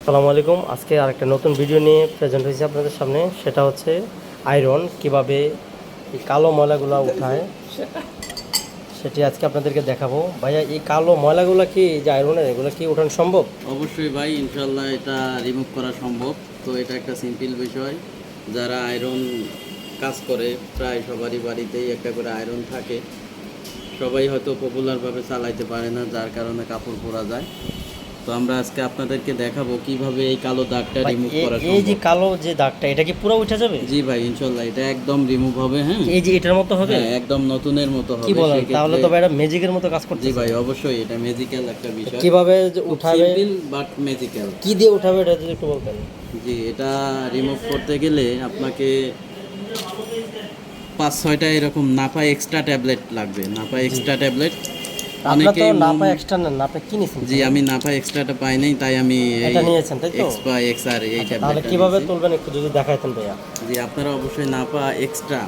আসসালামু আলাইকুম। আজকে আরেকটা নতুন ভিডিও নিয়ে প্রেজেন্ট হয়েছে আপনাদের সামনে। সেটা হচ্ছে আয়রন, কীভাবে কালো ময়লাগুলো উঠায়। সেটি আজকে আপনাদেরকে দেখাবো। ভাইয়া, এই কালো ময়লাগুলো কি যে আয়রনের, এগুলো কি উঠানো সম্ভব? অবশ্যই ভাই ইনশাল্লাহ এটা রিমুভ করা সম্ভব। তো এটা একটা সিম্পল বিষয়। যারা আয়রন কাজ করে, প্রায় সবারই বাড়িতেই একটা করে আয়রন থাকে। সবাই হয়তো পপুলারভাবে চালাইতে পারে না যার কারণে কাপড় পরা যায়। তো আমরা আজকে আপনাদেরকে দেখাবো কীভাবে এই কালো দাগটা রিমুভ করা এই যে কালো যে দাগটা এটা কি পুরো উঠে যাবে? জি ভাই ইনশাল্লাহ এটা একদম রিমুভ হবে হ্যাঁ। এই যে এটার মতো হবে? হ্যাঁ একদম নতুনের মতো হবে কি বলেন তাহলে তো এটা ম্যাজিকের মতো কাজ করছে জি ভাই অবশ্যই এটা ম্যাজিক্যাল একটা বিষয়। কীভাবে উঠাবে? সিম্পল বাট ম্যাজিক্যাল কি দিয়ে উঠাবে এটা যদি একটু বলতেন। জি এটা রিমুভ করতে গেলে আপনাকে পাঁচ ছয়টা এরকম নাপা এক্সট্রা ট্যাবলেট লাগবে। নাপা এক্সট্রা ট্যাবলেট এক্সট্রা না জি আমি নাপা এক্সট্রাটা পাই নাই তাই আমি এটা নিয়েছেন, তাই তো? তাহলে কীভাবে তুলবেন একটু যদি দেখাইতেন ভাইয়া? জি আপনারা অবশ্যই নাপা এক্সট্রা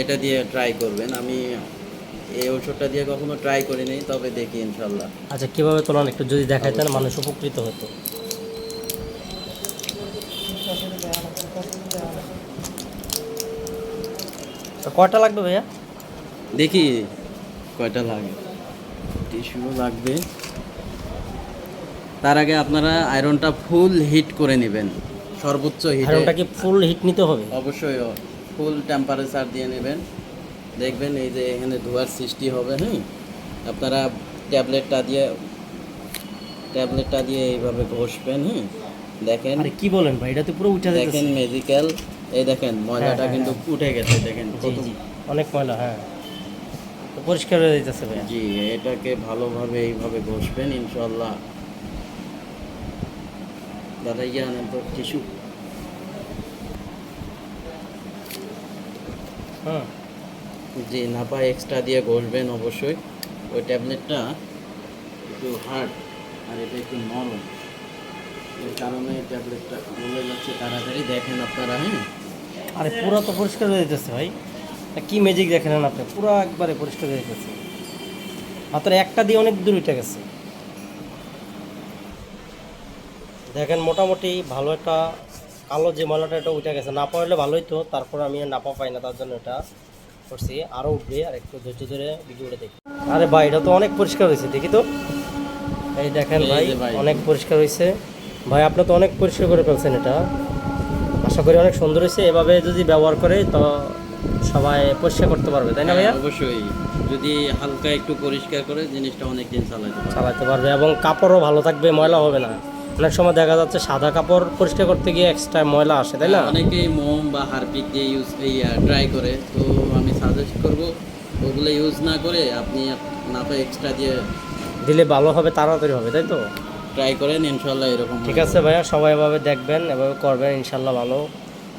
এটা দিয়ে ট্রাই করবেন। আমি এই ওষুধটা দিয়ে কখনো ট্রাই করিনি তবে দেখি ইনশাল্লাহ। আচ্ছা কীভাবে তোলেন একটু যদি দেখাইতেন মানুষ উপকৃত হতো। কয়টা লাগবে ভাইয়া? দেখি কয়টা লাগে? টিস্যু লাগবে। তার আগে আপনারা আয়রনটা ফুল হিট করে নেবেন। সর্বোচ্চ হিটে। আয়রনটা কি ফুল হিট নিতে হবে? অবশ্যই ফুল টেম্পারেচার দিয়ে নেবেন। দেখবেন এই যে এখানে ধোয়ার সৃষ্টি হবে হ্যাঁ আপনারা ট্যাবলেটটা দিয়ে ট্যাবলেটটা দিয়ে এইভাবে ঘষবেন হ্যাঁ দেখেন। কি বলেন ভাই এটা তো পুরো উঠে দেখেন মেডিকেল এই দেখেন ময়লাটা হ্যাঁ, কিন্তু উঠে গেছে দেখেন অনেক ময়লা হ্যাঁ। পরিষ্কার হয়ে যাইতেছে ভাইয়া। জি এটাকে ভালোভাবে এইভাবে ঘষবেন ইনশাল্লাহ দাদা ইয়ে আনেন তো টিস্যু। জি নাপা এক্সট্রা দিয়ে ঘষবেন অবশ্যই। ওই ট্যাবলেটটা একটু হার্ড আর এটা একটু নরম। এর কারণে ট্যাবলেটটা যাচ্ছে তাড়াতাড়ি দেখেন আপনারা হ্যাঁ? আরে পুরো তো পরিষ্কার হয়ে ভাই। কি ম্যাজিক দেখেন আপনি? পুরো একবারে পরিষ্কার হয়ে মাত্র একটা দিয়ে অনেক দূর উঠে গেছে। দেখেন মোটামুটি ভালো একটা কালো যে ময়লাটা এটা উঠে গেছে। না পাইলে ভালোই তো তারপর আমি নাপা পাই না তার জন্য এটা করছি। আরও উঠবে আর একটু ধৈর্য ধরে ভিডিওটা দেখি। আরে ভাই এটা তো অনেক পরিষ্কার হয়েছে দেখি তো। এই দেখেন ভাই। অনেক পরিষ্কার হয়েছে। ভাই আপনি তো অনেক পরিষ্কার করে ফেলছেন এটা। আশা করি অনেক সুন্দর হয়েছে। এভাবে যদি ব্যবহার করে তো সবাই পরিষ্কার করতে পারবে তাই না ভাইয়া? হ্যাঁ, অবশ্যই। যদি হালকা একটু পরিষ্কার করে জিনিসটা অনেক দিন চালাতে চালাতে পারবে এবং কাপড়ও ভালো থাকবে ময়লা হবে না। অনেক সময় দেখা যাচ্ছে সাদা কাপড় পরিষ্কার করতে গিয়ে এক্সট্রা ময়লা আসে তাই না? অনেকেই মোম বা হারপিক দিয়ে ইউজ ট্রাই করে। তো আমি সাজেস্ট করব ওগুলো ইউজ না করে আপনি নাপা এক্সট্রা দিয়ে দিলে ভালো হবে তাড়াতাড়ি হবে তাই তো? ট্রাই করেন ইনশাল্লাহ এরকম ঠিক আছে ভাইয়া সবাই এভাবে দেখবেন এভাবে করবেন ইনশাল্লাহ ভালো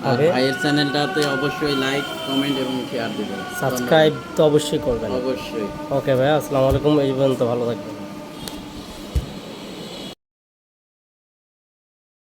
আর ভাইয়ের চ্যানেলটাতে অবশ্যই লাইক কমেন্ট এবং শেয়ার দিবেন। সাবস্ক্রাইব তো অবশ্যই করবেন। অবশ্যই। ওকে ভাইয়া আসসালামু আলাইকুম এই পর্যন্ত ভালো থাকবেন।